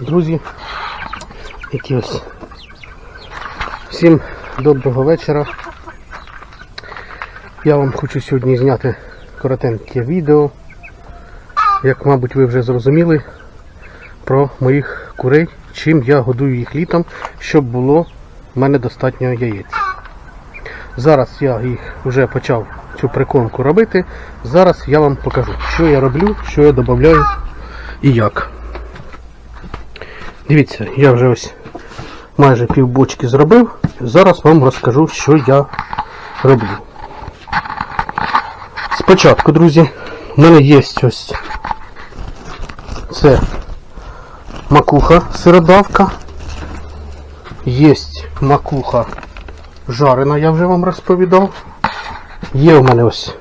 друзі, які ось. Всім доброго вечора. Я вам хочу сьогодні зняти коротеньке відео, як, мабуть, ви вже зрозуміли, про моїх курей, чим я годую їх літом, щоб було в мене достатньо яєць. Зараз я їх вже почав цю прикормку робити. Зараз я вам покажу, що я роблю, що я додаю і як. Дивіться, я вже ось майже пів бочки зробив. Зараз вам розкажу, що я роблю. Спочатку, друзі, в мене є ось це макуха сиродавка. Є макуха жарена, я вже вам розповідав. Є в мене ось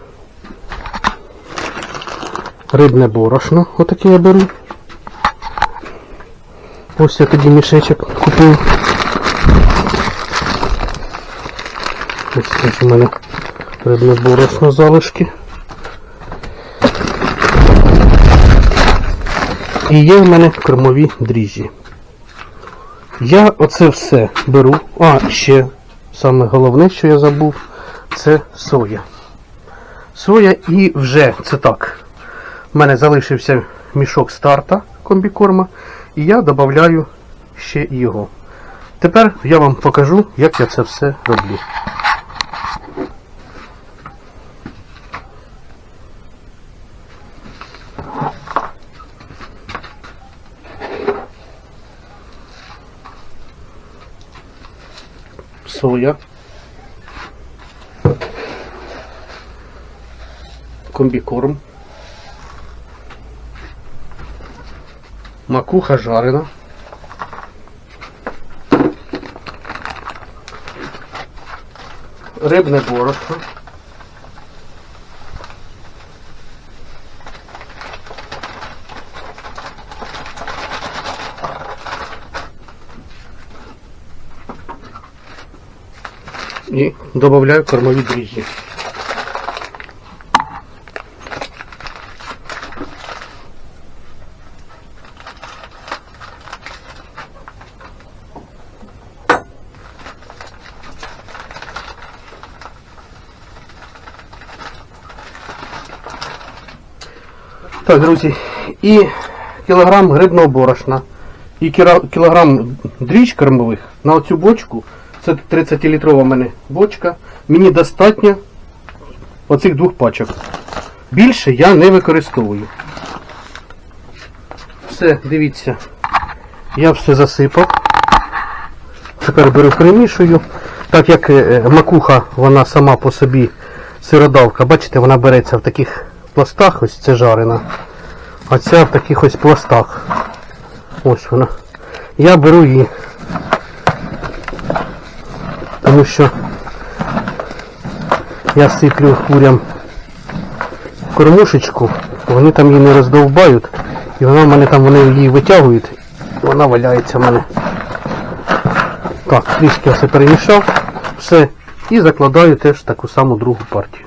рибне борошно, отаке я беру. Ось я тоді мішечок купив. Ось у мене рибне борошно залишки. І є в мене кормові дріжджі. Я оце все беру. А, ще саме головне, що я забув, це соя. Соя і вже це так. У мене залишився мішок старта комбікорма, і я додаю ще його. Тепер я вам покажу, як я це все роблю. Соя. Комбікорм. Макуха жарена. Рибне борошно. І додаю кормові дріжджі. Так, друзі, і кілограм рибного борошна, і кілограм дріж кормових на оцю бочку, це 30-літрова в мене бочка, мені достатньо оцих двох пачок. Більше я не використовую. Все, дивіться, я все засипав. Тепер беру примішую. Так як е, макуха, вона сама по собі сиродавка, бачите, вона береться в таких пластах, ось це жарена. А ця в таких ось пластах. Ось вона. Я беру її. Тому що я сиплю курям кормушечку, вони там її не роздовбають, і вона в мене там вони її витягують, і вона валяється в мене. Так, трішки все перемішав, все, і закладаю теж таку саму другу партію.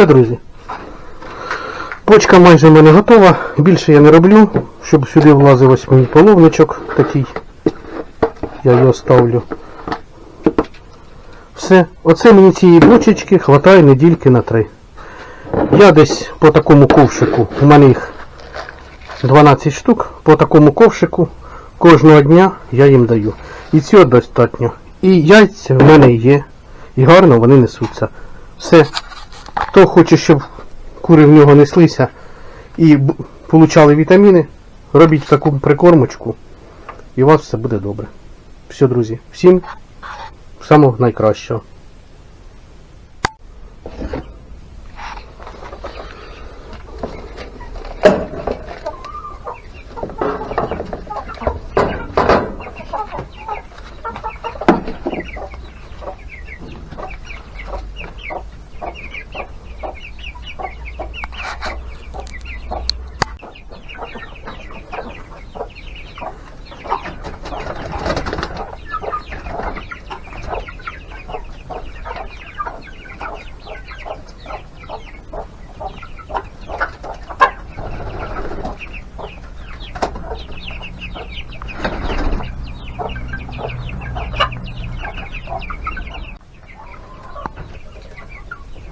Все, друзі. Почка майже в мене готова. Більше я не роблю, щоб сюди влазив ось мій половничок такий. Я його ставлю. Все. Оце мені цієї бочечки хватає недільки на три. Я десь по такому ковшику, у мене їх 12 штук, по такому ковшику кожного дня я їм даю. І цього достатньо. І яйця в мене є. І гарно вони несуться. Все. Хто хоче, щоб кури в нього неслися і получали вітаміни, робіть таку прикормочку, і у вас все буде добре. Все, друзі, всім самого найкращого.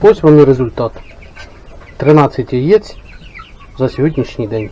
Ось вам і результат. 13 яєць за сьогоднішній день.